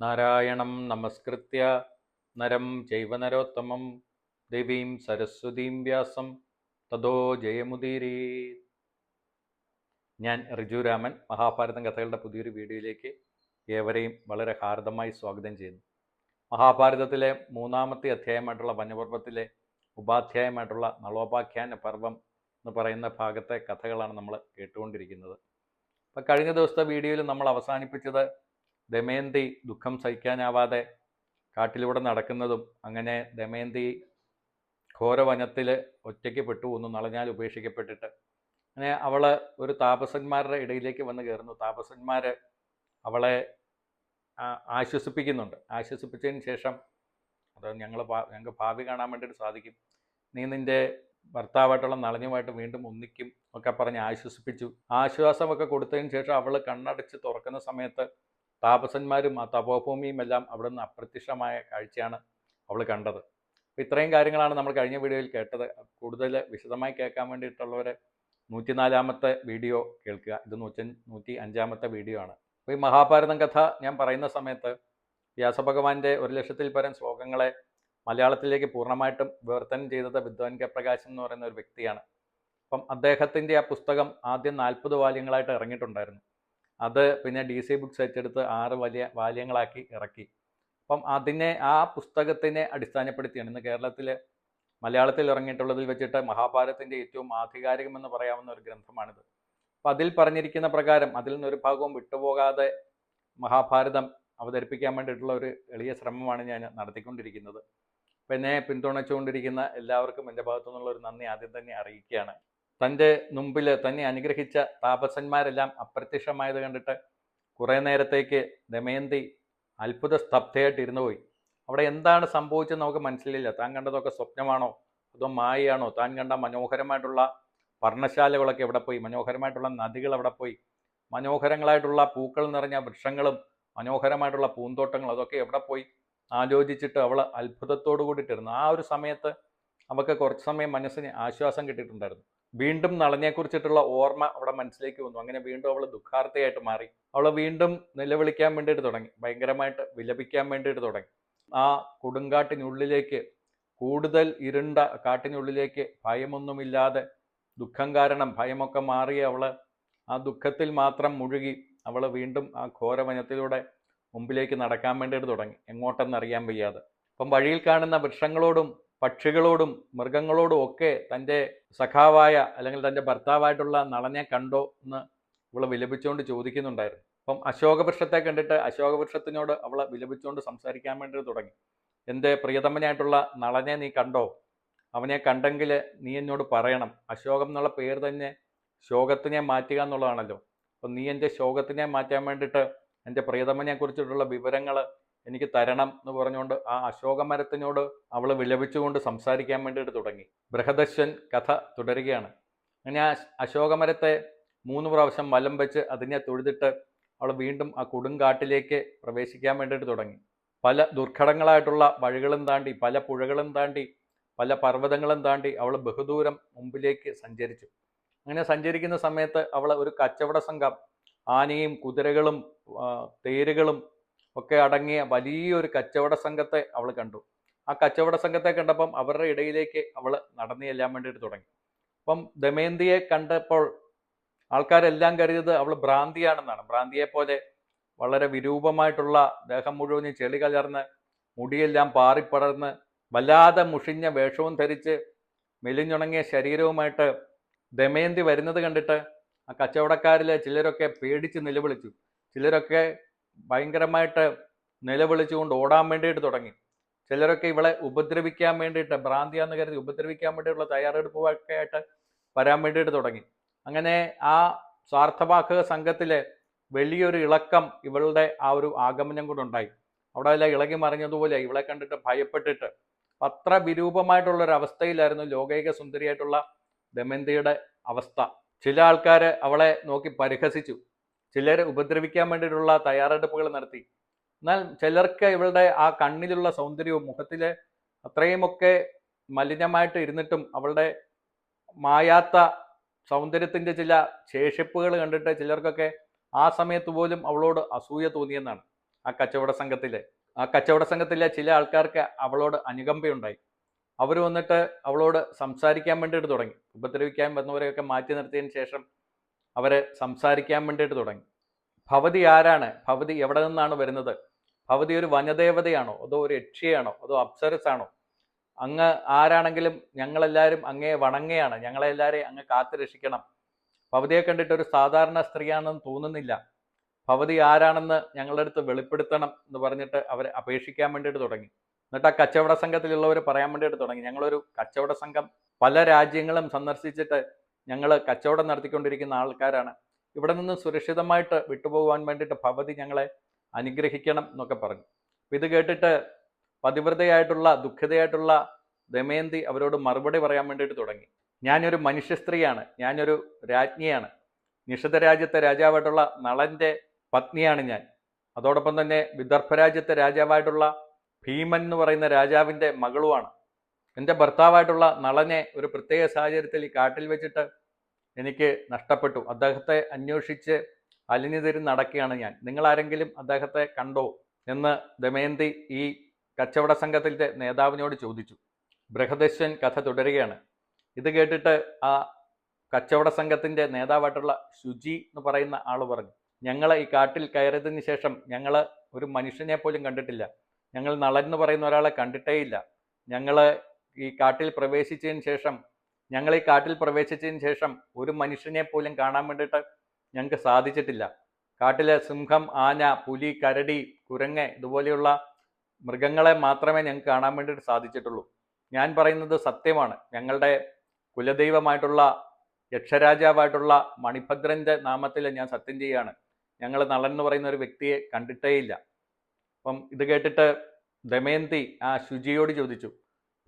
നാരായണം നമസ്കൃത്യ. നരം ചൈവ നരോത്തമം. ദേവീം സരസ്വതീം വ്യാസം. തതോ ജയമുദീരീ. ഞാൻ ഋജുരാമൻ മഹാഭാരതം കഥകളുടെ പുതിയൊരു വീഡിയോയിലേക്ക് ഏവരെയും വളരെ ഹാർദമായി സ്വാഗതം ചെയ്യുന്നു. മഹാഭാരതത്തിലെ മൂന്നാമത്തെ അധ്യായമായിട്ടുള്ള വനപർവത്തിലെ ഉപാധ്യായമായിട്ടുള്ള നളോപാഖ്യാന പർവം എന്ന് പറയുന്ന ഭാഗത്തെ കഥകളാണ് നമ്മൾ കേട്ടുകൊണ്ടിരിക്കുന്നത്. അപ്പം കഴിഞ്ഞ ദിവസത്തെ വീഡിയോയിൽ നമ്മൾ അവസാനിപ്പിച്ചത് ദമയന്തി ദുഃഖം സഹിക്കാനാവാതെ കാട്ടിലൂടെ നടക്കുന്നതും അങ്ങനെ ദമയന്തി ഘോരവനത്തിൽ ഒറ്റയ്ക്ക് പെട്ടു ഒന്ന് നളഞ്ഞാൽ ഉപേക്ഷിക്കപ്പെട്ടിട്ട്. അങ്ങനെ അവൾ ഒരു താപസന്മാരുടെ ഇടയിലേക്ക് വന്ന് കയറുന്നു. താപസന്മാർ അവളെ ആശ്വസിപ്പിക്കുന്നുണ്ട്. ആശ്വസിപ്പിച്ചതിന് ശേഷം അത് ഞങ്ങൾ ഞങ്ങൾക്ക് ഭാവി കാണാൻ വേണ്ടിയിട്ട് സാധിക്കും. നീ നിന്റെ ഭർത്താവായിട്ടുള്ള നളഞ്ഞുമായിട്ട് വീണ്ടും ഒന്നിക്കും ഒക്കെ പറഞ്ഞ് ആശ്വസിപ്പിച്ചു. ആശ്വാസമൊക്കെ കൊടുത്തതിന് ശേഷം അവൾ കണ്ണടച്ച് തുറക്കുന്ന സമയത്ത് താപസന്മാരും ആ തപോഭൂമിയും എല്ലാം അവിടെ നിന്ന് അപ്രത്യക്ഷമായ കാഴ്ചയാണ് അവൾ കണ്ടത്. അപ്പോൾ ഇത്രയും കാര്യങ്ങളാണ് നമ്മൾ കഴിഞ്ഞ വീഡിയോയിൽ കേട്ടത്. കൂടുതൽ വിശദമായി കേൾക്കാൻ വേണ്ടിയിട്ടുള്ളവരെ നൂറ്റിനാലാമത്തെ വീഡിയോ കേൾക്കുക. ഇത് നൂറ്റി നൂറ്റി അഞ്ചാമത്തെ വീഡിയോ ആണ്. അപ്പോൾ ഈ മഹാഭാരതം കഥ ഞാൻ പറയുന്ന സമയത്ത് വ്യാസഭഗവാന്റെ ഒരു ലക്ഷത്തിൽ പരം ശ്ലോകങ്ങളെ മലയാളത്തിലേക്ക് പൂർണമായിട്ടും വിവർത്തനം ചെയ്തത് വിദ്വാൻ കെ പ്രകാശൻ എന്ന് പറയുന്ന ഒരു വ്യക്തിയാണ്. അപ്പം അദ്ദേഹത്തിന്റെ ആ പുസ്തകം ആദ്യം നാൽപ്പത് വാല്യങ്ങളായിട്ട് ഇറങ്ങിയിട്ടുണ്ടായിരുന്നു. അത് പിന്നെ ഡി സി ബുക്സ് ഏറ്റെടുത്ത് ആറ് വലിയ വാല്യങ്ങളാക്കി ഇറക്കി. അപ്പം അതിനെ ആ പുസ്തകത്തിനെ അടിസ്ഥാനപ്പെടുത്തിയാണ് ഇന്ന് കേരളത്തിൽ മലയാളത്തിൽ ഇറങ്ങിയിട്ടുള്ളതിൽ വെച്ചിട്ട് മഹാഭാരതത്തിന്റെ ഏറ്റവും ആധികാരികമെന്ന് പറയാവുന്ന ഒരു ഗ്രന്ഥമാണിത്. അപ്പം അതിൽ പറഞ്ഞിരിക്കുന്ന പ്രകാരം അതിൽ നിന്നൊരു ഭാഗവും വിട്ടുപോകാതെ മഹാഭാരതം അവതരിപ്പിക്കാൻ വേണ്ടിയിട്ടുള്ള ഒരു എളിയ ശ്രമമാണ് ഞാൻ നടത്തിക്കൊണ്ടിരിക്കുന്നത്. അപ്പം എന്നെ പിന്തുണച്ചുകൊണ്ടിരിക്കുന്ന എല്ലാവർക്കും എന്റെ ഭാഗത്തു നിന്നുള്ള ഒരു നന്ദി ആദ്യം തന്നെ അറിയിക്കുകയാണ്. തന്റെ മുമ്പിൽ തന്നെ അനുഗ്രഹിച്ച താപസന്മാരെല്ലാം അപ്രത്യക്ഷമായത് കണ്ടിട്ട് കുറേ നേരത്തേക്ക് ദമയന്തി അത്ഭുത സ്തബ്ധയായിട്ട് ഇരുന്നു പോയി. അവിടെ എന്താണ് സംഭവിച്ചത് നമുക്ക് മനസ്സിലില്ല താൻ കണ്ടതൊക്കെ സ്വപ്നമാണോ? അതോ മായയാണോ? താൻ കണ്ട മനോഹരമായിട്ടുള്ള പർണശാലകളൊക്കെ എവിടെ പോയി? മനോഹരമായിട്ടുള്ള നദികൾ എവിടെ പോയി? മനോഹരങ്ങളായിട്ടുള്ള പൂക്കൾ നിറഞ്ഞ വൃക്ഷങ്ങളും മനോഹരമായിട്ടുള്ള പൂന്തോട്ടങ്ങൾ അതൊക്കെ എവിടെ പോയി? ആലോചിച്ചിട്ട് അവൾ അത്ഭുതത്തോടു കൂടിയിട്ടിരുന്നു ആ ഒരു സമയത്ത് അവൾക്ക് കുറച്ച് സമയം മനസ്സിന് ആശ്വാസം കിട്ടിയിട്ടുണ്ടായിരുന്നു. വീണ്ടും നളനെക്കുറിച്ചിട്ടുള്ള ഓർമ്മ അവിടെ മനസ്സിലേക്ക് വന്നു. അങ്ങനെ വീണ്ടും അവൾ ദുഃഖാർത്ഥയായിട്ട് മാറി. അവൾ വീണ്ടും നിലവിളിക്കാൻ വേണ്ടിയിട്ട് തുടങ്ങി. ഭയങ്കരമായിട്ട് വിലപിക്കാൻ വേണ്ടിയിട്ട് തുടങ്ങി. ആ കൊടുങ്കാട്ടിനുള്ളിലേക്ക് കൂടുതൽ ഇരുണ്ട കാട്ടിനുള്ളിലേക്ക് ഭയമൊന്നുമില്ലാതെ ദുഃഖം കാരണം ഭയമൊക്കെ മാറി അവൾ ആ ദുഃഖത്തിൽ മാത്രം മുഴുകി അവൾ വീണ്ടും ആ ഘോരവനത്തിലൂടെ മുമ്പിലേക്ക് നടക്കാൻ വേണ്ടിയിട്ട് തുടങ്ങി. എങ്ങോട്ടെന്ന് അറിയാൻ വയ്യാതെ. അപ്പം വഴിയിൽ കാണുന്ന വൃക്ഷങ്ങളോടും പക്ഷികളോടും മൃഗങ്ങളോടും ഒക്കെ തന്റെ സഖാവായ അല്ലെങ്കിൽ തന്റെ ഭർത്താവായിട്ടുള്ള നളനെ കണ്ടോ എന്ന് ഇവളെ വിലപിച്ചുകൊണ്ട് ചോദിക്കുന്നുണ്ടായിരുന്നു. അപ്പം അശോകവൃക്ഷത്തെ കണ്ടിട്ട് അശോകവൃക്ഷത്തിനോട് അവൾ വിലപിച്ചുകൊണ്ട് സംസാരിക്കാൻ വേണ്ടി തുടങ്ങി. എന്റെ പ്രിയതമനായിട്ടുള്ള നളനെ നീ കണ്ടോ? അവനെ കണ്ടെങ്കിൽ നീ എന്നോട് പറയണം. അശോകം എന്നുള്ള പേര് തന്നെ ശോകത്തിനെ മാറ്റുക എന്നുള്ളതാണല്ലോ. അപ്പം നീ എന്റെ ശോകത്തിനെ മാറ്റാൻ വേണ്ടിയിട്ട് എന്റെ പ്രിയതമ്മനെ കുറിച്ചിട്ടുള്ള വിവരങ്ങൾ എനിക്ക് തരണം എന്ന് പറഞ്ഞുകൊണ്ട് ആ അശോകമരത്തിനോട് അവൾ വിലപിച്ചുകൊണ്ട് സംസാരിക്കാൻ വേണ്ടിയിട്ട് തുടങ്ങി. ബൃഹദശ്വൻ കഥ തുടരുകയാണ്. അങ്ങനെ ആ അശോകമരത്തെ മൂന്ന് പ്രാവശ്യം വലം വെച്ച് അതിനെ തൊഴുതിട്ട് അവൾ വീണ്ടും ആ കൊടുങ്കാട്ടിലേക്ക് പ്രവേശിക്കാൻ വേണ്ടിയിട്ട് തുടങ്ങി. പല ദുർഘടങ്ങളായിട്ടുള്ള വഴികളും താണ്ടി പല പുഴകളും താണ്ടി പല പർവതങ്ങളും താണ്ടി അവൾ ബഹുദൂരം മുമ്പിലേക്ക് സഞ്ചരിച്ചു. അങ്ങനെ സഞ്ചരിക്കുന്ന സമയത്ത് അവൾ ഒരു കച്ചവട സംഘം ആനയും കുതിരകളും തേരുകളും ഒക്കെ അടങ്ങിയ വലിയൊരു കച്ചവട സംഘത്തെ അവൾ കണ്ടു. ആ കച്ചവട സംഘത്തെ കണ്ടപ്പം അവരുടെ ഇടയിലേക്ക് അവൾ നടന്നു ചെല്ലാൻ വേണ്ടിയിട്ട് തുടങ്ങി. അപ്പം ദമയന്തിയെ കണ്ടപ്പോൾ ആൾക്കാരെല്ലാം കരുതിയത് അവൾ ഭ്രാന്തിയാണെന്നാണ്. ഭ്രാന്തിയെ പോലെ വളരെ വിരൂപമായിട്ടുള്ള ദേഹം മുഴുവനും ചെളി കലർന്ന് മുടിയെല്ലാം പാറിപ്പടർന്ന് വല്ലാതെ മുഷിഞ്ഞ വേഷവും ധരിച്ച് മെലിഞ്ഞുണങ്ങിയ ശരീരവുമായിട്ട് ദമയന്തി വരുന്നത് കണ്ടിട്ട് ആ കച്ചവടക്കാരിലെ ചിലരൊക്കെ പേടിച്ച് നിലവിളിച്ചു. ചിലരൊക്കെ ഭയങ്കരമായിട്ട് നിലവിളിച്ചുകൊണ്ട് ഓടാൻ വേണ്ടിയിട്ട് തുടങ്ങി. ചിലരൊക്കെ ഇവളെ ഉപദ്രവിക്കാൻ വേണ്ടിയിട്ട് ഭ്രാന്തിയാന്ന് കരുതി ഉപദ്രവിക്കാൻ വേണ്ടിയിട്ടുള്ള തയ്യാറെടുപ്പൊക്കെ ആയിട്ട് വരാൻ വേണ്ടിയിട്ട് തുടങ്ങി. അങ്ങനെ ആ സ്വാർത്ഥവാഹക സംഘത്തിലെ വലിയൊരു ഇളക്കം ഇവളുടെ ആ ഒരു ആഗമനം കൊണ്ടുണ്ടായി അവിടെ എല്ലാം ഇളകി മറിഞ്ഞതുപോലെ ഇവളെ കണ്ടിട്ട് ഭയപ്പെട്ടിട്ട് അത്ര വിരൂപമായിട്ടുള്ള ഒരു അവസ്ഥയിലായിരുന്നു ലോകൈക സുന്ദരിയായിട്ടുള്ള ദമന്തിയുടെ അവസ്ഥ. ചില ആൾക്കാർ അവളെ നോക്കി പരിഹസിച്ചു. ചിലർ ഉപദ്രവിക്കാൻ വേണ്ടിയിട്ടുള്ള തയ്യാറെടുപ്പുകൾ നടത്തി. എന്നാൽ ചിലർക്ക് ഇവളുടെ ആ കണ്ണിലുള്ള സൗന്ദര്യവും മുഖത്തിലെ അത്രയുമൊക്കെ മലിനമായിട്ട് ഇരുന്നിട്ടും അവളുടെ മായാത്ത സൗന്ദര്യത്തിന്റെ ചില ശേഷിപ്പുകൾ കണ്ടിട്ട് ചിലർക്കൊക്കെ ആ സമയത്ത് പോലും അവളോട് അസൂയ തോന്നിയെന്നാണ് ആ കച്ചവട സംഘത്തിലെ. ആ കച്ചവട സംഘത്തിലെ ചില ആൾക്കാർക്ക് അവളോട് അനുകമ്പയുണ്ടായി. അവർ വന്നിട്ട് അവളോട് സംസാരിക്കാൻ വേണ്ടിയിട്ട് തുടങ്ങി. ഉപദ്രവിക്കാൻ വന്നവരെയൊക്കെ മാറ്റി നിർത്തിയതിന് ശേഷം അവരെ സംസാരിക്കാൻ വേണ്ടിയിട്ട് തുടങ്ങി. ഭവതി ആരാണ്? ഭവതി എവിടെ നിന്നാണ് വരുന്നത്? ഭവതി ഒരു വനദേവതയാണോ? അതോ ഒരു യക്ഷിയാണോ? അതോ അപ്സരസാണോ? അങ്ങ് ആരാണെങ്കിലും ഞങ്ങളെല്ലാവരും അങ്ങേ വണങ്ങയാണ്. ഞങ്ങളെല്ലാവരെയും അങ്ങ് കാത്തു രക്ഷിക്കണം ഭവതിയെ കണ്ടിട്ട് ഒരു സാധാരണ സ്ത്രീയാണെന്ന് തോന്നുന്നില്ല. ഭവതി ആരാണെന്ന് ഞങ്ങളുടെ അടുത്ത് വെളിപ്പെടുത്തണം എന്ന് പറഞ്ഞിട്ട് അവർ അപേക്ഷിക്കാൻ വേണ്ടിയിട്ട് തുടങ്ങി. എന്നിട്ട് ആ കച്ചവട സംഘത്തിലുള്ളവർ പറയാൻ വേണ്ടിയിട്ട് തുടങ്ങി. ഞങ്ങളൊരു കച്ചവട സംഘം പല രാജ്യങ്ങളും സന്ദർശിച്ചിട്ട് ഞങ്ങൾ കച്ചവടം നടത്തിക്കൊണ്ടിരിക്കുന്ന ആൾക്കാരാണ്. ഇവിടെ നിന്ന് സുരക്ഷിതമായിട്ട് വിട്ടുപോകാൻ വേണ്ടിയിട്ട് ഭവതി ഞങ്ങളെ അനുഗ്രഹിക്കണം എന്നൊക്കെ പറഞ്ഞു. ഇത് കേട്ടിട്ട് പതിവ്രതയായിട്ടുള്ള ദുഃഖിതയായിട്ടുള്ള ദമയന്തി അവരോട് മറുപടി പറയാൻ വേണ്ടിയിട്ട് തുടങ്ങി. ഞാനൊരു മനുഷ്യ സ്ത്രീയാണ് ഞാനൊരു രാജ്ഞിയാണ്. നിഷിത രാജ്യത്തെ രാജാവായിട്ടുള്ള നളന്റെ പത്നിയാണ് ഞാൻ. അതോടൊപ്പം തന്നെ വിദർഭ രാജ്യത്തെ രാജാവായിട്ടുള്ള ഭീമൻ എന്ന് പറയുന്ന രാജാവിന്റെ മകളുമാണ്. എന്റെ ഭർത്താവായിട്ടുള്ള നളനെ ഒരു പ്രത്യേക സാഹചര്യത്തിൽ ഈ കാട്ടിൽ വെച്ചിട്ട് എനിക്ക് നഷ്ടപ്പെട്ടു. അദ്ദേഹത്തെ അന്വേഷിച്ച് അലിഞ്ഞു തിരിഞ്ഞ് നടക്കുകയാണ് ഞാൻ. നിങ്ങൾ ആരെങ്കിലും അദ്ദേഹത്തെ കണ്ടോ എന്ന് ദമയന്തി ഈ കച്ചവട സംഘത്തിന്റെ നേതാവിനോട് ചോദിച്ചു. ബൃഹദശ്വൻ കഥ തുടരുകയാണ്. ഇത് കേട്ടിട്ട് ആ കച്ചവട സംഘത്തിന്റെ നേതാവായിട്ടുള്ള ശുചി എന്ന് പറയുന്ന ആൾ പറഞ്ഞു ഞങ്ങൾ ഈ കാട്ടിൽ കയറിയതിന് ശേഷം ഞങ്ങൾ ഒരു മനുഷ്യനെ പോലും കണ്ടിട്ടില്ല. ഞങ്ങൾ നളൻ എന്ന് പറയുന്ന ഒരാളെ കണ്ടിട്ടേയില്ല. ഞങ്ങൾ ഈ കാട്ടിൽ പ്രവേശിച്ചതിന് ശേഷം ഞങ്ങൾ ഈ കാട്ടിൽ പ്രവേശിച്ചതിന് ശേഷം ഒരു മനുഷ്യനെ പോലും കാണാൻ വേണ്ടിയിട്ട് ഞങ്ങൾക്ക് സാധിച്ചിട്ടില്ല. കാട്ടിലെ സിംഹം ആന പുലി കരടി കുരങ്ങ് ഇതുപോലെയുള്ള മൃഗങ്ങളെ മാത്രമേ ഞങ്ങൾക്ക് കാണാൻ വേണ്ടിയിട്ട് സാധിച്ചിട്ടുള്ളൂ. ഞാൻ പറയുന്നത് സത്യമാണ്. ഞങ്ങളുടെ കുലദൈവമായിട്ടുള്ള യക്ഷരാജാവായിട്ടുള്ള മണിഭദ്രന്റെ നാമത്തിൽ ഞാൻ സത്യം ചെയ്യാണ് ഞങ്ങൾ നളൻ എന്ന് പറയുന്ന ഒരു വ്യക്തിയെ കണ്ടിട്ടേയില്ല. അപ്പം ഇത് കേട്ടിട്ട് ദമയന്തി ആ ശുചിയോട് ചോദിച്ചു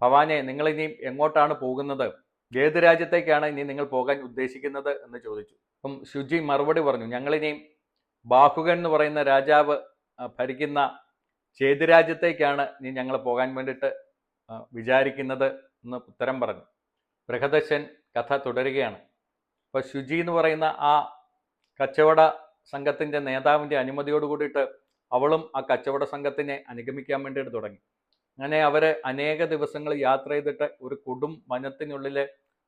ഭവാനെ നിങ്ങൾ ഇനി എങ്ങോട്ടാണ് പോകുന്നത്? ഏത് രാജ്യത്തേക്കാണ് ഇനി നിങ്ങൾ പോകാൻ ഉദ്ദേശിക്കുന്നത് എന്ന് ചോദിച്ചു. അപ്പം ശുചി മറുപടി പറഞ്ഞു ഞങ്ങളിനിയും ബാഹുകൻ എന്ന് പറയുന്ന രാജാവ് ഭരിക്കുന്ന ചേത് രാജ്യത്തേക്കാണ് ഇനി ഞങ്ങൾ പോകാൻ വേണ്ടിയിട്ട് വിചാരിക്കുന്നത് എന്ന് ഉത്തരം പറഞ്ഞു. ബൃഹദശൻ കഥ തുടരുകയാണ്. അപ്പോൾ ശുചി എന്ന് പറയുന്ന ആ കച്ചവട സംഘത്തിന്റെ നേതാവിന്റെ അനുമതിയോട് കൂടിയിട്ട് അവളും ആ കച്ചവട സംഘത്തിനെ അനുഗമിക്കാൻ വേണ്ടിയിട്ട് തുടങ്ങി. അങ്ങനെ അവർ അനേക ദിവസങ്ങൾ യാത്ര ചെയ്തിട്ട് ഒരു കൊടും വനത്തിനുള്ളിൽ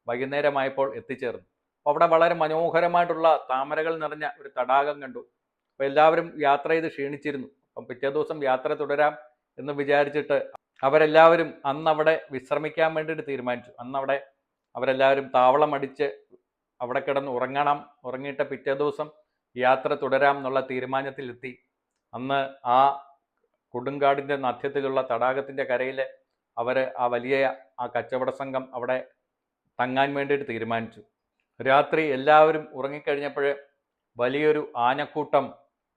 വൈകുന്നേരമായപ്പോൾ എത്തിച്ചേർന്നു. അപ്പോൾ അവിടെ വളരെ മനോഹരമായിട്ടുള്ള താമരകൾ നിറഞ്ഞ ഒരു തടാകം കണ്ടു. അപ്പോൾ എല്ലാവരും യാത്ര ചെയ്ത് ക്ഷീണിച്ചിരുന്നു. അപ്പം പിറ്റേ ദിവസം യാത്ര തുടരാം എന്ന് വിചാരിച്ചിട്ട് അവരെല്ലാവരും അന്ന് അവിടെ വിശ്രമിക്കാൻ വേണ്ടിയിട്ട് തീരുമാനിച്ചു. അന്ന് അവിടെ അവരെല്ലാവരും താവളം അടിച്ച് അവിടെ കിടന്ന് ഉറങ്ങണം. ഉറങ്ങിയിട്ട് പിറ്റേ ദിവസം യാത്ര തുടരാം എന്നുള്ള തീരുമാനത്തിലെത്തി. അന്ന് ആ കൊടുങ്കാടിന്റെ മധ്യത്തിലുള്ള തടാകത്തിന്റെ കരയിൽ അവർ ആ വലിയ ആ കച്ചവട സംഘം അവിടെ തങ്ങാൻ വേണ്ടിയിട്ട് തീരുമാനിച്ചു. രാത്രി എല്ലാവരും ഉറങ്ങിക്കഴിഞ്ഞപ്പോൾ വലിയൊരു ആനക്കൂട്ടം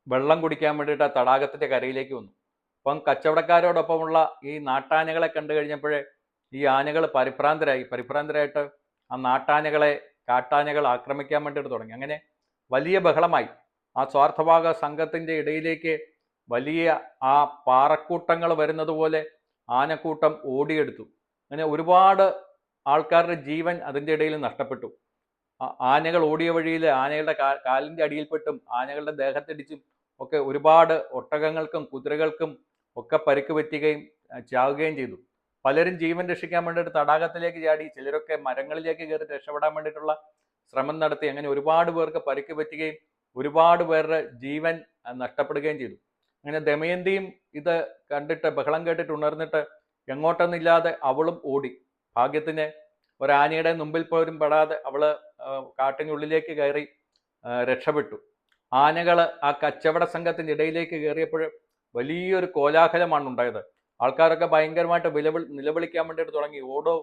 വെള്ളം കുടിക്കാൻ വേണ്ടിയിട്ട് ആ തടാകത്തിന്റെ കരയിലേക്ക് വന്നു. അപ്പം കച്ചവടക്കാരോടൊപ്പമുള്ള ഈ നാട്ടാനകളെ കണ്ടു കഴിഞ്ഞപ്പോൾ ഈ ആനകൾ പരിഭ്രാന്തരായി. പരിഭ്രാന്തരായിട്ട് ആ നാട്ടാനകളെ കാട്ടാനകൾ ആക്രമിക്കാൻ വേണ്ടിയിട്ട് തുടങ്ങി. അങ്ങനെ വലിയ ബഹളമായി. ആ സ്വാർത്ഥഭാഗ സംഘത്തിന്റെ ഇടയിലേക്ക് വലിയ ആ പാറക്കൂട്ടങ്ങൾ വരുന്നത് പോലെ ആനക്കൂട്ടം ഓടിയെടുത്തു. അങ്ങനെ ഒരുപാട് ആൾക്കാരുടെ ജീവൻ അതിന്റെ ഇടയിൽ നഷ്ടപ്പെട്ടു. ആനകൾ ഓടിയ വഴിയിൽ ആനകളുടെ കാലിന്റെ അടിയിൽപ്പെട്ടും ആനകളുടെ ദേഹത്തടിച്ചും ഒക്കെ ഒരുപാട് ഒട്ടകങ്ങൾക്കും കുതിരകൾക്കും ഒക്കെ പരിക്ക് പറ്റുകയും ചാവുകയും ചെയ്തു. പലരും ജീവൻ രക്ഷിക്കാൻ വേണ്ടിയിട്ട് തടാകത്തിലേക്ക് ചാടി ചിലരൊക്കെ മരങ്ങളിലേക്ക് കയറി രക്ഷപ്പെടാൻ വേണ്ടിയിട്ടുള്ള ശ്രമം നടത്തി. അങ്ങനെ ഒരുപാട് പേർക്ക് പരിക്ക് പറ്റുകയും ഒരുപാട് പേരുടെ ജീവൻ നഷ്ടപ്പെടുകയും ചെയ്തു. അങ്ങനെ ദമയന്തിയും ഇത് കണ്ടിട്ട് ബഹളം കേട്ടിട്ട് ഉണർന്നിട്ട് എങ്ങോട്ടെന്നില്ലാതെ അവളും ഓടി. ഭാഗ്യത്തിന് ഒരാനയുടെ മുമ്പിൽ പോലും പെടാതെ അവൾ കാട്ടിനുള്ളിലേക്ക് കയറി രക്ഷപ്പെട്ടു. ആനകൾ ആ കച്ചവട സംഘത്തിന്റെ ഇടയിലേക്ക് കയറിയപ്പോൾ വലിയൊരു കോലാഹലമാണ് ഉണ്ടായത്. ആൾക്കാരൊക്കെ ഭയങ്കരമായിട്ട് വിലവിൾ നിലവിളിക്കാൻ വേണ്ടിയിട്ട് തുടങ്ങി. ഓടോ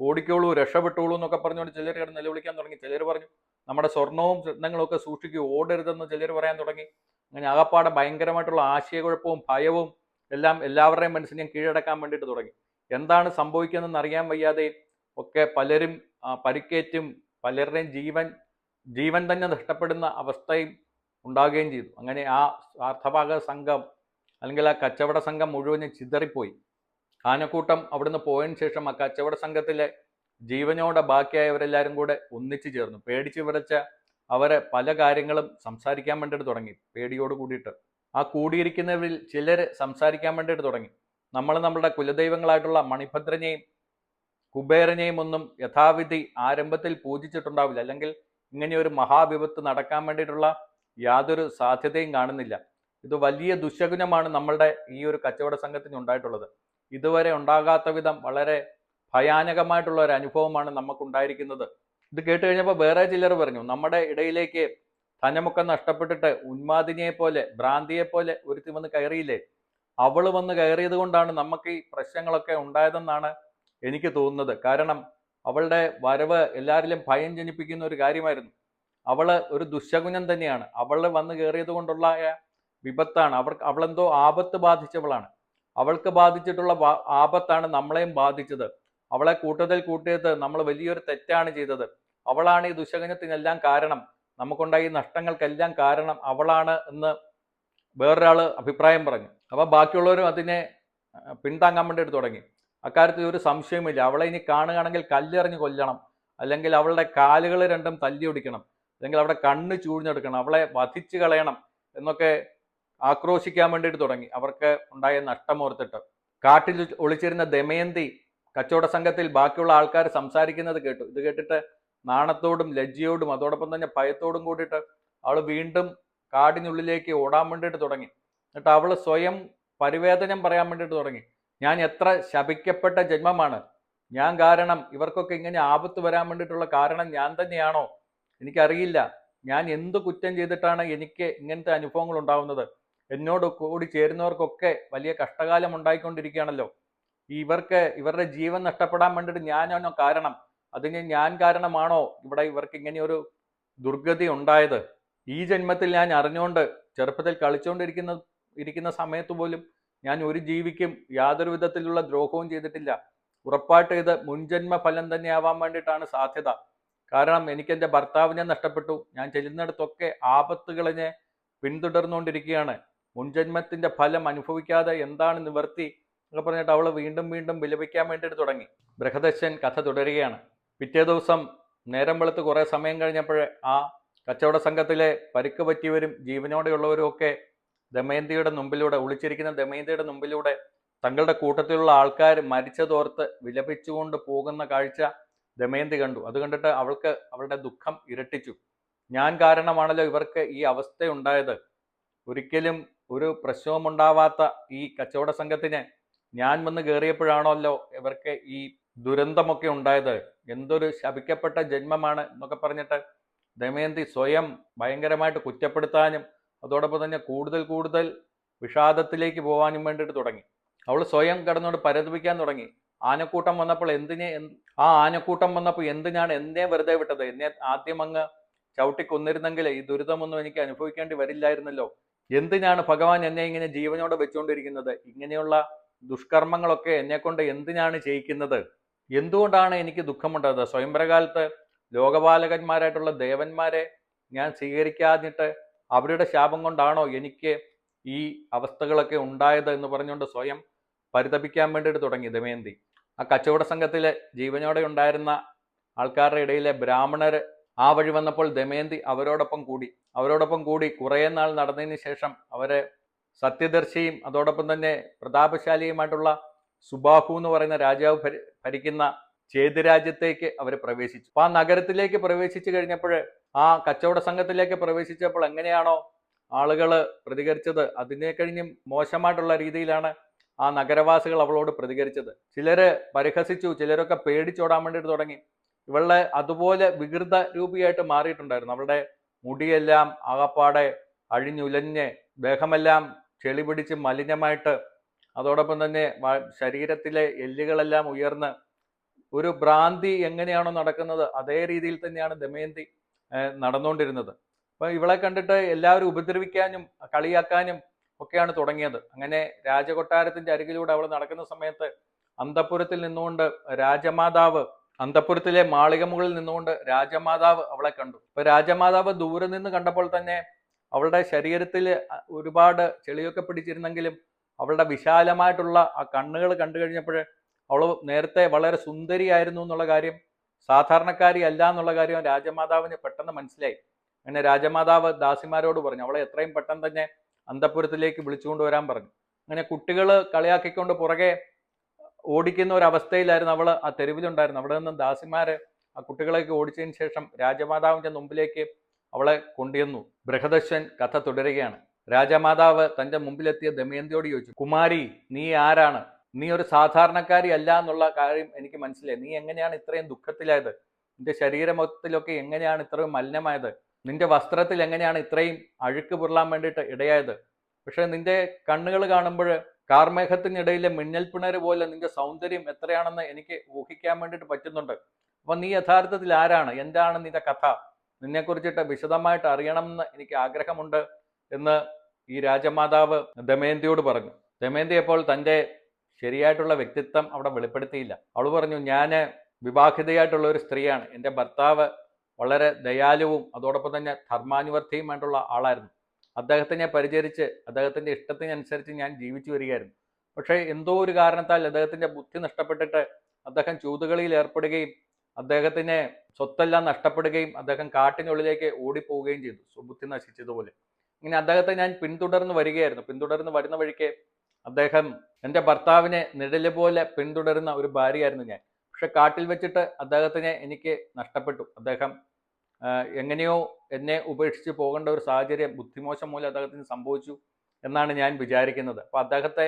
ഓടിക്കോളൂ രക്ഷപ്പെട്ടോളൂ എന്നൊക്കെ പറഞ്ഞുകൊണ്ട് ചിലർ കിടന്ന് നിലവിളിക്കാൻ തുടങ്ങി. ചിലർ പറഞ്ഞു നമ്മുടെ സ്വർണവും രത്നങ്ങളും ഒക്കെ സൂക്ഷിക്കുക ഓടരുതെന്ന് ചിലർ പറയാൻ തുടങ്ങി. അങ്ങനെ ആകപ്പാടെ ഭയങ്കരമായിട്ടുള്ള ആശയക്കുഴപ്പവും ഭയവും എല്ലാം എല്ലാവരുടെയും മനസ്സിനെയും കീഴടക്കാൻ വേണ്ടിയിട്ട് തുടങ്ങി. എന്താണ് സംഭവിക്കുന്നതെന്ന് അറിയാൻ വയ്യാതെ ഒക്കെ പലരും പരിക്കേറ്റും പലരുടെയും ജീവൻ ജീവൻ തന്നെ നഷ്ടപ്പെടുന്ന അവസ്ഥയും ഉണ്ടാകുകയും ചെയ്തു. അങ്ങനെ ആ സ്വാർത്ഥഭാഗ സംഘം അല്ലെങ്കിൽ ആ കച്ചവട സംഘം മുഴുവനും ചിതറിപ്പോയി. ആനക്കൂട്ടം അവിടുന്ന് പോയതിന് ശേഷം ആ കച്ചവട സംഘത്തിലെ ജീവനോടെ ബാക്കിയായവരെല്ലാവരും കൂടെ ഒന്നിച്ചു ചേർന്നു. പേടിച്ച് വിറച്ച അവരെ പല കാര്യങ്ങളും സംസാരിക്കാൻ വേണ്ടിയിട്ട് തുടങ്ങി. പേടിയോട് കൂടിയിട്ട്. ആ കൂടിയിരിക്കുന്നവരിൽ ചിലർ സംസാരിക്കാൻ വേണ്ടിയിട്ട് തുടങ്ങി. നമ്മൾ നമ്മുടെ കുലദൈവങ്ങളായിട്ടുള്ള മണിഭദ്രനെയും കുബേരനെയും ഒന്നും യഥാവിധി ആരംഭത്തിൽ പൂജിച്ചിട്ടുണ്ടാവില്ല. അല്ലെങ്കിൽ ഇങ്ങനെ ഒരു മഹാവിപത്ത് നടക്കാൻ വേണ്ടിയിട്ടുള്ള യാതൊരു സാധ്യതയും കാണുന്നില്ല. ഇത് വലിയ ദുശകുനമാണ് നമ്മളുടെ ഈ ഒരു കച്ചവട സംഘത്തിന് ഉണ്ടായിട്ടുള്ളത്. ഇതുവരെ ഉണ്ടാകാത്ത വിധം വളരെ ഭയാനകമായിട്ടുള്ള ഒരു അനുഭവമാണ് നമുക്കുണ്ടായിരിക്കുന്നത്. ഇത് കേട്ട് കഴിഞ്ഞപ്പോൾ വേറെ ചിലർ പറഞ്ഞു നമ്മുടെ ഇടയിലേക്ക് ധനമൊക്കെ നഷ്ടപ്പെട്ടിട്ട് ഉന്മാദിനിയെ പോലെ ഭ്രാന്തിയെ പോലെ ഒരുത്തി വന്ന് കയറിയില്ലേ? അവൾ വന്ന് കയറിയത് കൊണ്ടാണ് നമുക്ക് ഈ പ്രശ്നങ്ങളൊക്കെ ഉണ്ടായതെന്നാണ് എനിക്ക് തോന്നുന്നത്. കാരണം അവളുടെ വരവ് എല്ലാവരിലും ഭയം ജനിപ്പിക്കുന്ന ഒരു കാര്യമായിരുന്നു. അവൾ ഒരു ദുശകുനം തന്നെയാണ്. അവൾ വന്ന് കയറിയത് കൊണ്ടുള്ള വിപത്താണ്. അവർക്ക് അവളെന്തോ ആപത്ത് ബാധിച്ചവളാണ്. അവൾക്ക് ബാധിച്ചിട്ടുള്ള ആപത്താണ് നമ്മളെയും ബാധിച്ചത്. അവളെ കൂട്ടത്തിൽ കൂട്ടിയത് നമ്മൾ വലിയൊരു തെറ്റാണ് ചെയ്തത്. അവളാണ് ഈ ദുശകനത്തിനെല്ലാം കാരണം. നമുക്കുണ്ടായ ഈ നഷ്ടങ്ങൾക്കെല്ലാം കാരണം അവളാണ് എന്ന് വേറൊരാൾ അഭിപ്രായം പറഞ്ഞു. അപ്പോൾ ബാക്കിയുള്ളവരും അതിനെ പിന്താങ്ങാൻ വേണ്ടിയിട്ട് തുടങ്ങി. അക്കാര്യത്തിൽ ഒരു സംശയമില്ല അവളെ ഇനി കാണുകയാണെങ്കിൽ കല്ലെറിഞ്ഞ് കൊല്ലണം. അല്ലെങ്കിൽ അവളുടെ കാലുകൾ രണ്ടും തല്ലി ഒടിക്കണം അല്ലെങ്കിൽ അവളുടെ കണ്ണ് ചൂഴ്ന്നെടുക്കണം അവളെ വധിച്ചു കളയണം എന്നൊക്കെ ആക്രോശിക്കാൻ വേണ്ടിയിട്ട് തുടങ്ങി. അവർക്ക് ഉണ്ടായ നഷ്ടമോർത്തിട്ട് കാട്ടിൽ ഒളിച്ചിരുന്ന ദമയന്തി കച്ചവട സംഘത്തിൽ ബാക്കിയുള്ള ആൾക്കാർ സംസാരിക്കുന്നത് കേട്ടു. ഇത് കേട്ടിട്ട് നാണത്തോടും ലജ്ജയോടും അതോടൊപ്പം തന്നെ ഭയത്തോടും കൂടിയിട്ട് അവൾ വീണ്ടും കാടിനുള്ളിലേക്ക് ഓടാൻ വേണ്ടിയിട്ട് തുടങ്ങി. എന്നിട്ട് അവൾ സ്വയം പരിവേദനം പറയാൻ വേണ്ടിയിട്ട് തുടങ്ങി. ഞാൻ എത്ര ശപിക്കപ്പെട്ട ജന്മമാണ്. ഞാൻ കാരണം ഇവർക്കൊക്കെ ഇങ്ങനെ ആപത്ത് വരാൻ വേണ്ടിയിട്ടുള്ള കാരണം ഞാൻ തന്നെയാണോ? എനിക്കറിയില്ല. ഞാൻ എന്ത് കുറ്റം ചെയ്തിട്ടാണ് എനിക്ക് ഇങ്ങനത്തെ അനുഭവങ്ങൾ ഉണ്ടാവുന്നത്? എന്നോട് കൂടി ചേരുന്നവർക്കൊക്കെ വലിയ കഷ്ടകാലം ഉണ്ടായിക്കൊണ്ടിരിക്കുകയാണല്ലോ. ഇവർക്ക് ഇവരുടെ ജീവൻ നഷ്ടപ്പെടാൻ വേണ്ടിയിട്ട് ഞാനാണോ കാരണം? അതിന് ഞാൻ കാരണമാണോ ഇവിടെ ഇവർക്ക് ഇങ്ങനെ ഒരു ദുർഗതി ഉണ്ടായത്? ഈ ജന്മത്തിൽ ഞാൻ അറിഞ്ഞുകൊണ്ട് ചെറുപ്പത്തിൽ കളിച്ചുകൊണ്ടിരിക്കുന്ന ഇരിക്കുന്ന സമയത്ത് പോലും ഞാൻ ഒരു ജീവിക്കും യാതൊരു വിധത്തിലുള്ള ദ്രോഹവും ചെയ്തിട്ടില്ല. ഉറപ്പായിട്ട് ഇത് മുൻജന്മ ഫലം തന്നെ ആവാൻ വേണ്ടിയിട്ടാണ് സാധ്യത. കാരണം എനിക്ക് എന്റെ ഭർത്താവിനെ നഷ്ടപ്പെട്ടു. ഞാൻ ചെല്ലുന്നിടത്തൊക്കെ ആപത്തുകളെ പിന്തുടർന്നുകൊണ്ടിരിക്കുകയാണ്. മുൻജന്മത്തിന്റെ ഫലം അനുഭവിക്കാതെ എന്താണ് നിവർത്തി എന്നൊക്കെ പറഞ്ഞിട്ട് അവൾ വീണ്ടും വീണ്ടും വിലപിക്കാൻ വേണ്ടിയിട്ട് തുടങ്ങി. ബൃഹദശൻ കഥ തുടരുകയാണ്. പിറ്റേ ദിവസം നേരം വെളുത്ത് കുറേ സമയം കഴിഞ്ഞപ്പോൾ ആ കച്ചവട സംഘത്തിലെ പരിക്ക് പറ്റിയവരും ജീവനോടെയുള്ളവരും ഒക്കെ ദമയന്തിയുടെ മുമ്പിലൂടെ ഒളിച്ചിരിക്കുന്ന ദമയന്തിയുടെ മുമ്പിലൂടെ തങ്ങളുടെ കൂട്ടത്തിലുള്ള ആൾക്കാർ മരിച്ചതോർത്ത് വിലപിച്ചുകൊണ്ട് പോകുന്ന കാഴ്ച ദമയന്തി കണ്ടു. അത് കണ്ടിട്ട് അവൾക്ക് അവളുടെ ദുഃഖം ഇരട്ടിച്ചു. ഞാൻ കാരണമാണല്ലോ ഇവർക്ക് ഈ അവസ്ഥ ഉണ്ടായത് ഒരിക്കലും ഒരു പ്രശ്നവുമുണ്ടാവാത്ത ഈ കച്ചവട സംഘത്തിന് ഞാൻ വന്ന് കയറിയപ്പോഴാണല്ലോ ഇവർക്ക് ഈ ദുരന്തമൊക്കെ ഉണ്ടായത്. എന്തൊരു ശപിക്കപ്പെട്ട ജന്മമാണ് എന്നൊക്കെ പറഞ്ഞിട്ട് ദമയന്തി സ്വയം ഭയങ്കരമായിട്ട് കുറ്റപ്പെടുത്താനും അതോടൊപ്പം തന്നെ കൂടുതൽ കൂടുതൽ വിഷാദത്തിലേക്ക് പോകാനും വേണ്ടിയിട്ട് തുടങ്ങി. അവൾ സ്വയം കടന്നോട് പരിതപിക്കാൻ തുടങ്ങി. ആനക്കൂട്ടം വന്നപ്പോൾ എന്തിനെ ആ ആനക്കൂട്ടം വന്നപ്പോൾ എന്തിനാണ് എന്നെ വെറുതെ വിട്ടത്? എന്നെ ആദ്യം അങ്ങ് ചവിട്ടിക്കൊന്നിരുന്നെങ്കിൽ ഈ ദുരിതമൊന്നും എനിക്ക് അനുഭവിക്കേണ്ടി വരില്ലായിരുന്നല്ലോ. എന്തിനാണ് ഭഗവാൻ എന്നെ ഇങ്ങനെ ജീവനോടെ വെച്ചുകൊണ്ടിരിക്കുന്നത്? ഇങ്ങനെയുള്ള ദുഷ്കർമ്മങ്ങളൊക്കെ എന്നെ കൊണ്ട് എന്തിനാണ് ചെയ്യിക്കുന്നത്? എന്തുകൊണ്ടാണ് എനിക്ക് ദുഃഖമുണ്ടത് സ്വയംവരകാലത്ത് ലോകപാലകന്മാരായിട്ടുള്ള ദേവന്മാരെ ഞാൻ സ്വീകരിക്കാതിട്ട് അവരുടെ ശാപം കൊണ്ടാണോ എനിക്ക് ഈ അവസ്ഥകളൊക്കെ ഉണ്ടായത് എന്ന് പറഞ്ഞുകൊണ്ട് സ്വയം പരിതപിക്കാൻ വേണ്ടിയിട്ട് തുടങ്ങി ദമയന്തി. ആ കച്ചവട സംഘത്തിലെ ജീവനോടെ ഉണ്ടായിരുന്ന ആൾക്കാരുടെ ഇടയിലെ ബ്രാഹ്മണർ ആ വഴി വന്നപ്പോൾ ദമയന്തി അവരോടൊപ്പം കൂടി അവരോടൊപ്പം കൂടി കുറേ നാൾ നടന്നതിന് ശേഷം അവരെ സത്യദർശിയും അതോടൊപ്പം തന്നെ പ്രതാപശാലിയുമായിട്ടുള്ള സുബാഹു എന്ന് പറയുന്ന രാജാവ് ഭരിക്കുന്ന ചേത് രാജ്യത്തേക്ക് അവർ പ്രവേശിച്ചു. അപ്പൊ ആ നഗരത്തിലേക്ക് പ്രവേശിച്ചു കഴിഞ്ഞപ്പോൾ ആ കച്ചവട സംഘത്തിലേക്ക് പ്രവേശിച്ചപ്പോൾ എങ്ങനെയാണോ ആളുകൾ പ്രതികരിച്ചത് അതിനെ കഴിഞ്ഞും മോശമായിട്ടുള്ള രീതിയിലാണ് ആ നഗരവാസികൾ അവളോട് പ്രതികരിച്ചത്. ചിലര് പരിഹസിച്ചു ചിലരൊക്കെ പേടിച്ചോടാൻ വേണ്ടിയിട്ട് തുടങ്ങി. ഇവളുടെ അതുപോലെ വികൃത രൂപിയായിട്ട് മാറിയിട്ടുണ്ടായിരുന്നു. അവളുടെ മുടിയെല്ലാം ആകപ്പാടെ അഴിഞ്ഞുലഞ്ഞ് ദേഹമെല്ലാം ചെളി പിടിച്ച് മലിനമായിട്ട് അതോടൊപ്പം തന്നെ ശരീരത്തിലെ എല്ലുകളെല്ലാം ഉയർന്ന് ഒരു ഭ്രാന്തി എങ്ങനെയാണോ നടക്കുന്നത് അതേ രീതിയിൽ തന്നെയാണ് ദമയന്തി നടന്നുകൊണ്ടിരുന്നത് അപ്പൊ ഇവളെ കണ്ടിട്ട് എല്ലാവരും ഉപദ്രവിക്കാനും കളിയാക്കാനും ഒക്കെയാണ് തുടങ്ങിയത്. അങ്ങനെ രാജകൊട്ടാരത്തിന്റെ അരികിലൂടെ അവൾ നടക്കുന്ന സമയത്ത് അന്തപുരത്തിൽ നിന്നുകൊണ്ട് രാജമാതാവ് അന്തപുരത്തിലെ മാളിക മുകളിൽ നിന്നുകൊണ്ട് രാജമാതാവ് അവളെ കണ്ടു. അപ്പൊ രാജമാതാവ് ദൂരെ നിന്ന് കണ്ടപ്പോൾ തന്നെ അവളുടെ ശരീരത്തിൽ ഒരുപാട് ചെളിയൊക്കെ പിടിച്ചിരുന്നെങ്കിലും അവളുടെ വിശാലമായിട്ടുള്ള ആ കണ്ണുകൾ കണ്ടു കഴിഞ്ഞപ്പോൾ അവൾ നേരത്തെ വളരെ സുന്ദരിയായിരുന്നു എന്നുള്ള കാര്യം സാധാരണക്കാരി അല്ല എന്നുള്ള കാര്യം രാജമാതാവിന് പെട്ടെന്ന് മനസ്സിലായി. അങ്ങനെ രാജമാതാവ് ദാസിമാരോട് പറഞ്ഞു അവളെ എത്രയും പെട്ടെന്ന് തന്നെ അന്തപുരത്തിലേക്ക് വിളിച്ചുകൊണ്ട് വരാൻ പറഞ്ഞു. അങ്ങനെ കുട്ടികൾ കളിയാക്കിക്കൊണ്ട് പുറകെ ഓടിക്കുന്ന ഒരു അവസ്ഥയിലായിരുന്നു അവൾ ആ തെരുവിലുണ്ടായിരുന്നു അവിടെ നിന്നും ദാസിമാര് ആ കുട്ടികളേക്ക് ഓടിച്ചതിന് ശേഷം രാജമാതാവിന്റെ മുമ്പിലേക്ക് അവളെ കൊണ്ടുവന്നു ബൃഹദശ്വൻ കഥ തുടരുകയാണ്. രാജമാതാവ് തന്റെ മുമ്പിലെത്തിയ ദമയന്തിയോട് ചോദിച്ചു കുമാരി നീ ആരാണ്? നീ ഒരു സാധാരണക്കാരി അല്ല എന്നുള്ള കാര്യം എനിക്ക് മനസ്സിലായി. നീ എങ്ങനെയാണ് ഇത്രയും ദുഃഖത്തിലായത്? നിന്റെ ശരീരമൊത്തിലൊക്കെ എങ്ങനെയാണ് ഇത്രയും മലിനമായത്? നിന്റെ വസ്ത്രത്തിൽ എങ്ങനെയാണ് ഇത്രയും അഴുക്ക് പുരളാൻ വേണ്ടിയിട്ട് ഇടയായത്? പക്ഷെ നിന്റെ കണ്ണുകൾ കാണുമ്പോൾ കാർമേഘത്തിനിടയിലെ മിന്നൽ പിണർ പോലെ നിന്റെ സൗന്ദര്യം എത്രയാണെന്ന് എനിക്ക് ഊഹിക്കാൻ വേണ്ടിയിട്ട് പറ്റുന്നുണ്ട്. അപ്പൊ നീ യഥാർത്ഥത്തിൽ ആരാണ്? എന്താണ് നിന്റെ കഥ? നിന്നെക്കുറിച്ചിട്ട് വിശദമായിട്ട് അറിയണമെന്ന് എനിക്ക് ആഗ്രഹമുണ്ട് എന്ന് ഈ രാജമാതാവ് ദമയന്തിയോട് പറഞ്ഞു. ദമയന്തി അപ്പോൾ തന്റെ ശരിയായിട്ടുള്ള വ്യക്തിത്വം അവിടെ വെളിപ്പെടുത്തിയില്ല. അവൾ പറഞ്ഞു ഞാൻ വിവാഹിതയായിട്ടുള്ള ഒരു സ്ത്രീയാണ്. എന്റെ ഭർത്താവ് വളരെ ദയാലുവും അതോടൊപ്പം തന്നെ ധർമാനുവർത്തിയുമായിട്ടുള്ള ആളായിരുന്നു. അദ്ദേഹത്തിനെ പരിചരിച്ച് അദ്ദേഹത്തിന്റെ ഇഷ്ടത്തിനനുസരിച്ച് ഞാൻ ജീവിച്ചു വരികയായിരുന്നു. പക്ഷേ എന്തോ ഒരു കാരണത്താൽ അദ്ദേഹത്തിന്റെ ബുദ്ധി നഷ്ടപ്പെട്ടിട്ട് അദ്ദേഹം ചൂതുകളിയിൽ ഏർപ്പെടുകയും അദ്ദേഹത്തിന് സ്വത്തെല്ലാം നഷ്ടപ്പെടുകയും അദ്ദേഹം കാട്ടിനുള്ളിലേക്ക് ഓടിപ്പോവുകയും ചെയ്തു സ്വബുദ്ധി നശിച്ചതുപോലെ. ഇങ്ങനെ അദ്ദേഹത്തെ ഞാൻ പിന്തുടർന്ന് വരികയായിരുന്നു. പിന്തുടർന്ന് വരുന്ന വഴിക്ക് അദ്ദേഹം എന്റെ ഭർത്താവിനെ നിഴൽ പോലെ പിന്തുടരുന്ന ഒരു ഭാര്യയായിരുന്നു ഞാൻ. പക്ഷെ കാട്ടിൽ വെച്ചിട്ട് അദ്ദേഹത്തിനെ എനിക്ക് നഷ്ടപ്പെട്ടു. അദ്ദേഹം എങ്ങനെയോ എന്നെ ഉപേക്ഷിച്ച് പോകേണ്ട ഒരു സാഹചര്യം ബുദ്ധിമോശം മൂലം അദ്ദേഹത്തിന് സംഭവിച്ചു എന്നാണ് ഞാൻ വിചാരിക്കുന്നത്. അപ്പോൾ അദ്ദേഹത്തെ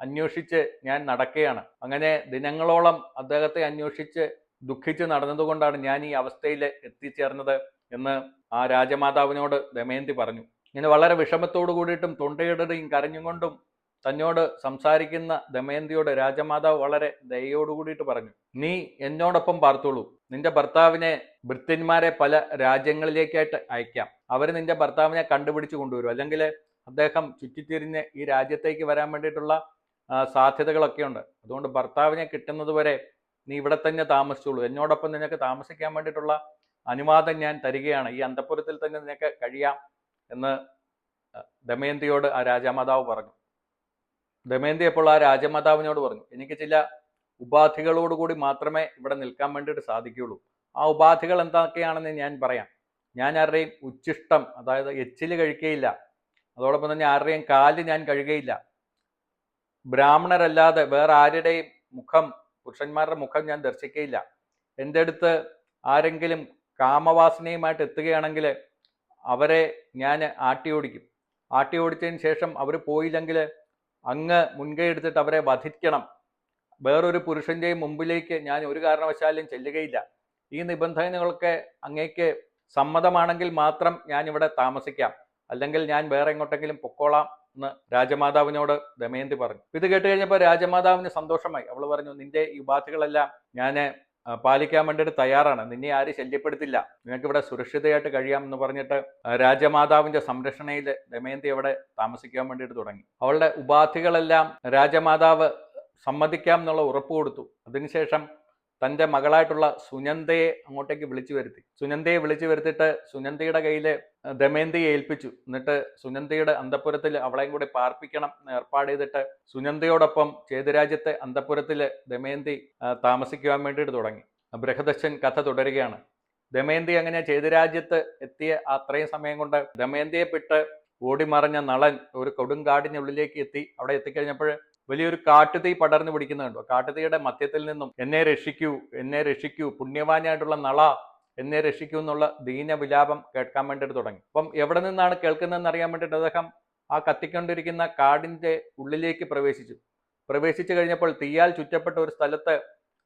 അന്വേഷിച്ച് ഞാൻ നടക്കുകയാണ്. അങ്ങനെ ദിനങ്ങളോളം അദ്ദേഹത്തെ അന്വേഷിച്ച് ദുഃഖിച്ച് നടന്നതുകൊണ്ടാണ് ഞാൻ ഈ അവസ്ഥയിൽ എത്തിച്ചേർന്നത് എന്ന് ആ രാജമാതാവിനോട് ദമയന്തി പറഞ്ഞു. ഇങ്ങനെ വളരെ വിഷമത്തോടു കൂടിയിട്ടും തൊണ്ടയിടറിയും കരഞ്ഞും കൊണ്ടും തന്നോട് സംസാരിക്കുന്ന ദമയന്തിയോട് രാജമാതാവ് വളരെ ദയോടു കൂടിയിട്ട് പറഞ്ഞു നീ എന്നോടൊപ്പം പാർത്തോളൂ. നിന്റെ ഭർത്താവിനെ ഭൃത്യന്മാരെ പല രാജ്യങ്ങളിലേക്കായിട്ട് അയക്കാം. അവർ നിന്റെ ഭർത്താവിനെ കണ്ടുപിടിച്ച് കൊണ്ടുവരും. അല്ലെങ്കിൽ അദ്ദേഹം ചുറ്റിത്തിരിഞ്ഞ് ഈ രാജ്യത്തേക്ക് വരാൻ വേണ്ടിയിട്ടുള്ള സാധ്യതകളൊക്കെ ഉണ്ട്. അതുകൊണ്ട് ഭർത്താവിനെ കിട്ടുന്നത് വരെ നീ ഇവിടെ തന്നെ താമസിച്ചോളൂ. എന്നോടൊപ്പം നിനക്ക് താമസിക്കാൻ വേണ്ടിയിട്ടുള്ള അനുവാദം ഞാൻ തരികയാണ്. ഈ അന്തപുരത്തിൽ തന്നെ നിനക്ക് കഴിയാം എന്ന് ദമയന്തിയോട് ആ രാജാമാതാവ് പറഞ്ഞു. ദമയന്തി അപ്പോൾ ആ രാജമാതാവിനോട് പറഞ്ഞു എനിക്ക് ചില ഉപാധികളോടുകൂടി മാത്രമേ ഇവിടെ നിൽക്കാൻ വേണ്ടിയിട്ട് സാധിക്കുകയുള്ളൂ. ആ ഉപാധികൾ എന്തൊക്കെയാണെന്ന് ഞാൻ പറയാം. ഞാൻ ആരുടെയും ഉച്ചിഷ്ടം അതായത് എച്ചിൽ കഴിക്കുകയില്ല. അതോടൊപ്പം തന്നെ ആരുടെയും കാൽ ഞാൻ കഴുകുകയില്ല ബ്രാഹ്മണരല്ലാതെ വേറെ ആരുടെയും മുഖം പുരുഷന്മാരുടെ മുഖം ഞാൻ ദർശിക്കുകയില്ല എന്റെ അടുത്ത് ആരെങ്കിലും കാമവാസനയുമായിട്ട് എത്തുകയാണെങ്കിൽ അവരെ ഞാൻ ആട്ടി ഓടിക്കും ആട്ടി ഓടിച്ചതിന് ശേഷം അവർ പോയില്ലെങ്കിൽ അങ്ങ് മുൻകൈ എടുത്തിട്ട് അവരെ വധിക്കണം. വേറൊരു പുരുഷന്റെയും മുമ്പിലേക്ക് ഞാൻ ഒരു കാരണവശാലും ചെല്ലുകയില്ല. ഈ നിബന്ധനകളൊക്കെ അങ്ങേക്ക് സമ്മതമാണെങ്കിൽ മാത്രം ഞാൻ ഇവിടെ താമസിക്കാം. അല്ലെങ്കിൽ ഞാൻ വേറെ എങ്ങോട്ടെങ്കിലും പൊക്കോളാം എന്ന് രാജമാതാവിനോട് ദമയന്തി പറഞ്ഞു. ഇത് കേട്ട് കഴിഞ്ഞപ്പോൾ രാജമാതാവിന് സന്തോഷമായി. അവൾ പറഞ്ഞു നിന്റെ ഈ ഉപാധികളെല്ലാം ഞാൻ പാലിക്കാൻ വേണ്ടിയിട്ട് തയ്യാറാണ്. നിന്നെ ആര് ശല്യപ്പെടുത്തില്ല. നിനക്ക് ഇവിടെ സുരക്ഷിതയായിട്ട് കഴിയാം എന്ന് പറഞ്ഞിട്ട് രാജമാതാവിന്റെ സംരക്ഷണയിൽ ദമയന്തി അവിടെ താമസിക്കാൻ വേണ്ടിയിട്ട് തുടങ്ങി. അവളുടെ ഉപാധികളെല്ലാം രാജമാതാവ് സമ്മതിക്കാം എന്നുള്ള ഉറപ്പ് കൊടുത്തു. അതിനുശേഷം തന്റെ മകളായിട്ടുള്ള സുനന്ദയെ അങ്ങോട്ടേക്ക് വിളിച്ചു വരുത്തി. സുനന്ദയെ വിളിച്ചു വരുത്തിയിട്ട് സുനന്ദയുടെ കയ്യിൽ ദമയന്തിയെ ഏൽപ്പിച്ചു. എന്നിട്ട് സുനന്ദയുടെ അന്തപുരത്തിൽ അവളെയും കൂടി പാർപ്പിക്കണം എന്ന് ഏർപ്പാട് ചെയ്തിട്ട് സുനന്ദയോടൊപ്പം ചേതുരാജ്യത്തെ അന്തപുരത്തിൽ ദമയന്തി താമസിക്കുവാൻ വേണ്ടിയിട്ട് തുടങ്ങി. ബൃഹദശൻ കഥ തുടരുകയാണ്. ദമയന്തി അങ്ങനെ ചേതുരാജ്യത്ത് എത്തിയ അത്രയും സമയം കൊണ്ട് ദമയന്തിയെ പിട്ട് ഓടിമറഞ്ഞ നളൻ ഒരു കൊടുങ്കാടിനുള്ളിലേക്ക് എത്തി. അവിടെ എത്തിക്കഴിഞ്ഞപ്പോൾ വലിയൊരു കാട്ടുതീ പടർന്നു പിടിക്കുന്നുണ്ടോ കാട്ടുതീയുടെ മധ്യത്തിൽ നിന്നും എന്നെ രക്ഷിക്കൂ എന്നെ രക്ഷിക്കൂ പുണ്യവാനായിട്ടുള്ള നള എന്നെ രക്ഷിക്കൂ എന്നുള്ള ദീന വിലാപം കേൾക്കാൻ വേണ്ടിയിട്ട് തുടങ്ങി. അപ്പം എവിടെ നിന്നാണ് കേൾക്കുന്നതെന്ന് അറിയാൻ വേണ്ടിയിട്ട് അദ്ദേഹം ആ കത്തിക്കൊണ്ടിരിക്കുന്ന കാടിന്റെ ഉള്ളിലേക്ക് പ്രവേശിച്ചു. പ്രവേശിച്ചു കഴിഞ്ഞപ്പോൾ തീയാൽ ചുറ്റപ്പെട്ട ഒരു സ്ഥലത്ത്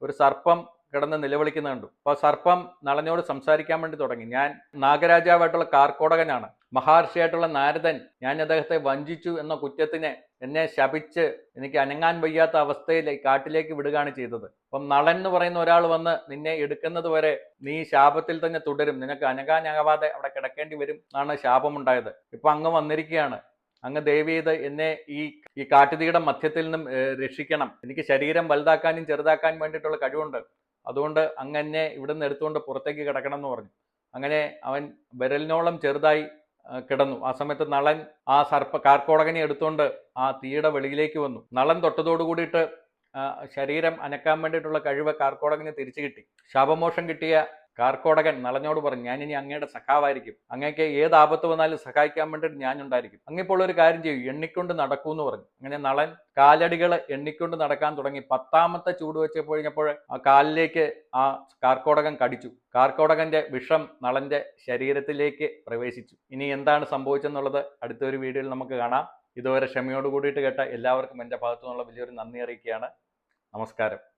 ഒരു സർപ്പം കിടന്ന് നിലവിളിക്കുന്ന കണ്ടു. അപ്പോൾ സർപ്പം നളനോട് സംസാരിക്കാൻ വേണ്ടി തുടങ്ങി. ഞാൻ നാഗരാജാവായിട്ടുള്ള കാർക്കോടകനാണ്. മഹർഷിയായിട്ടുള്ള നാരദൻ ഞാൻ അദ്ദേഹത്തെ വഞ്ചിച്ചു എന്ന കുറ്റത്തിന് എന്നെ ശപിച്ച് എനിക്ക് അനങ്ങാൻ വയ്യാത്ത അവസ്ഥയിൽ കാട്ടിലേക്ക് വിടുകയാണ് ചെയ്തത്. അപ്പം നളൻ എന്ന് പറയുന്ന ഒരാൾ വന്ന് നിന്നെ എടുക്കുന്നത് വരെ നീ ശാപത്തിൽ തന്നെ തുടരും. നിനക്ക് അനങ്ങാനാവാതെ അവിടെ കിടക്കേണ്ടി വരും എന്നാണ് ശാപമുണ്ടായത്. ഇപ്പൊ അങ്ങ് വന്നിരിക്കുകയാണ്. അങ്ങ് ദയവ് ചെയ്ത് എന്നെ ഈ ഈ കാട്ടുതീയുടെ മധ്യത്തിൽ നിന്നും രക്ഷിക്കണം. എനിക്ക് ശരീരം വലുതാക്കാനും ചെറുതാക്കാനും വേണ്ടിയിട്ടുള്ള കഴിവുണ്ട്. അതുകൊണ്ട് അങ്ങ് എന്നെ ഇവിടുന്ന് എടുത്തുകൊണ്ട് പുറത്തേക്ക് കിടക്കണം എന്ന് പറഞ്ഞു. അങ്ങനെ അവൻ വിരലിനോളം ചെറുതായി കിടന്നു. ആ സമയത്ത് നളൻ ആ സർപ്പ കാർക്കോടകനെ എടുത്തുകൊണ്ട് ആ തീയുടെ വെളിയിലേക്ക് വന്നു. നളൻ തൊട്ടതോടു കൂടിയിട്ട് ശരീരം അനക്കാൻ വേണ്ടിയിട്ടുള്ള കഴിവ് കാർക്കോടകന് തിരിച്ചു കിട്ടി. ശാപമോഷം കിട്ടിയ കാർക്കോടകൻ നളഞ്ഞോട് പറഞ്ഞു ഞാൻ ഇനി അങ്ങയുടെ സഖാവായിരിക്കും. അങ്ങേക്ക് ഏത് ആപത്ത് വന്നാലും സഹായിക്കാൻ വേണ്ടിയിട്ട് ഞാൻ ഉണ്ടായിരിക്കും അങ്ങിപ്പോൾ ഒരു കാര്യം ചെയ്യും. എണ്ണിക്കൊണ്ട് നടക്കൂ എന്ന് പറഞ്ഞു. അങ്ങനെ നളൻ കാലടികൾ എണ്ണിക്കൊണ്ട് നടക്കാൻ തുടങ്ങി. പത്താമത്തെ ചൂട് വെച്ച് കഴിഞ്ഞപ്പോൾ ആ കാലിലേക്ക് ആ കാർക്കോടകൻ കടിച്ചു. കാർക്കോടകന്റെ വിഷം നളന്റെ ശരീരത്തിലേക്ക് പ്രവേശിച്ചു. ഇനി എന്താണ് സംഭവിച്ചെന്നുള്ളത് അടുത്തൊരു വീഡിയോയിൽ നമുക്ക് കാണാം. ഇതുവരെ ക്ഷമയോട് കൂടിയിട്ട് കേട്ട എല്ലാവർക്കും എന്റെ ഭാഗത്തു നിന്നുള്ള വലിയൊരു നന്ദി അറിയിക്കുകയാണ്. നമസ്കാരം.